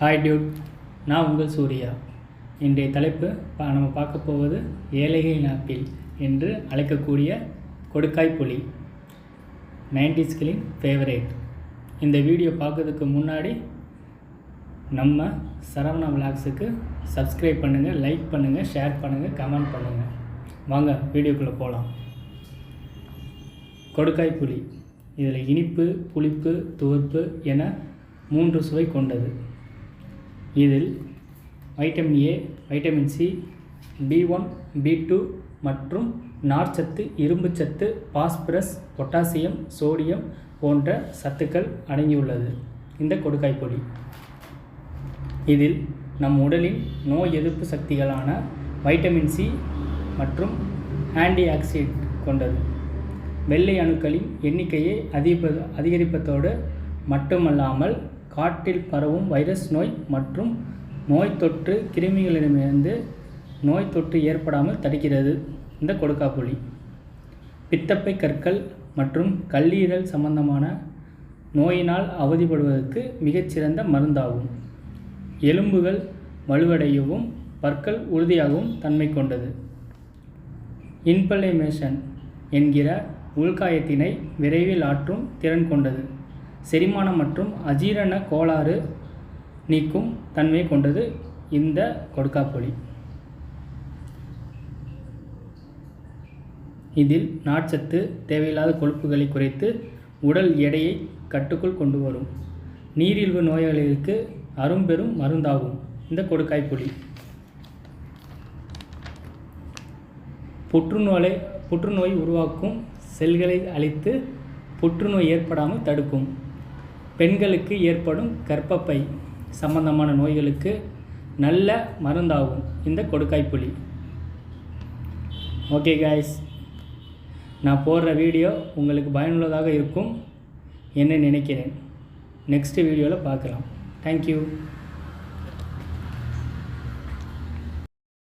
Hi Dude நான் உங்கள் சூர்யா. இன்றைய தலைப்பு பா- நம்ம பார்க்க போவது ஏழைகளின் ஆப்பிள் என்று அழைக்கக்கூடிய கொடுக்காய் புலி. நைன்டிஸ்களின் ஃபேவரேட் இந்த வீடியோ பார்க்கறதுக்கு முன்னாடி நம்ம சரவணா விளாக்ஸுக்கு சப்ஸ்கிரைப் பண்ணுங்கள் லைக் பண்ணுங்கள் ஷேர் பண்ணுங்கள் கமெண்ட் பண்ணுங்கள் வாங்க வீடியோக்குள்ளே போகலாம் கொடுக்காய் புளி இதில் இனிப்பு புளிப்பு துவர்ப்பு என மூன்று சுவை கொண்டது. இதில் vitamin A vitamin C B one B two மற்றும் நார்ச்சத்து இரும்புச்சத்து பாஸ்பரஸ் பொட்டாசியம் சோடியம் போன்ற சத்துக்கள் அடங்கியுள்ளது. இந்த கொடுக்காய் பொடி. இதில் நம் உடலின் நோய் எதிர்ப்பு சக்திகளான வைட்டமின் சி மற்றும் ஆன்டி ஆக்சிடென்ட் கொண்டது. வெள்ளை அணுக்களின் எண்ணிக்கையை அதிக அதிகரிப்பதோடு மட்டுமல்லாமல் காற்றில் பரவும் வைரஸ் நோய் மற்றும் நோய் தொற்று கிருமிகளிடமிருந்து நோய் தொற்று ஏற்படாமல் தடுக்கிறது. இந்த கொடுக்காப்புளி பித்தப்பை கற்கள் மற்றும் கல்லீரல் சம்பந்தமான நோயினால் அவதிப்படுவதற்கு மிகச்சிறந்த மருந்தாகும். எலும்புகள் வலுவடையவும் பற்கள் உறுதியாகவும் தன்மை கொண்டது. இன்பலைமேஷன் என்கிற உள்காயத்தினை விரைவில் ஆற்றும் திறன் கொண்டது. செரிமானம் மற்றும் அஜீரண கோளாறு நீக்கும் தன்மை கொண்டது இந்த கொடுக்காப்புளி இதில் நார்ச்சத்து தேவையில்லாத கொழுப்புகளை குறைத்து உடல் எடையை கட்டுக்குள் கொண்டு வரும். நீரிழிவு நோயாளிகளுக்கு அரும்பெரும் மருந்தாகும். இந்த கொடுக்காய் புளி புற்றுநோயை புற்றுநோய் உருவாக்கும் செல்களை அழித்து புற்றுநோய் ஏற்படாமல் தடுக்கும். பெண்களுக்கு ஏற்படும் கர்ப்பப்பை சம்பந்தமான நோய்களுக்கு நல்ல மருந்தாகும். இந்த கொடுக்காய் புளி ஓகே காய்ஸ் நான் போடுற வீடியோ உங்களுக்கு பயனுள்ளதாக இருக்கும். என்ன நினைக்கிறேன்? நெக்ஸ்ட் வீடியோவில் பார்க்கலாம். தேங்க்யூ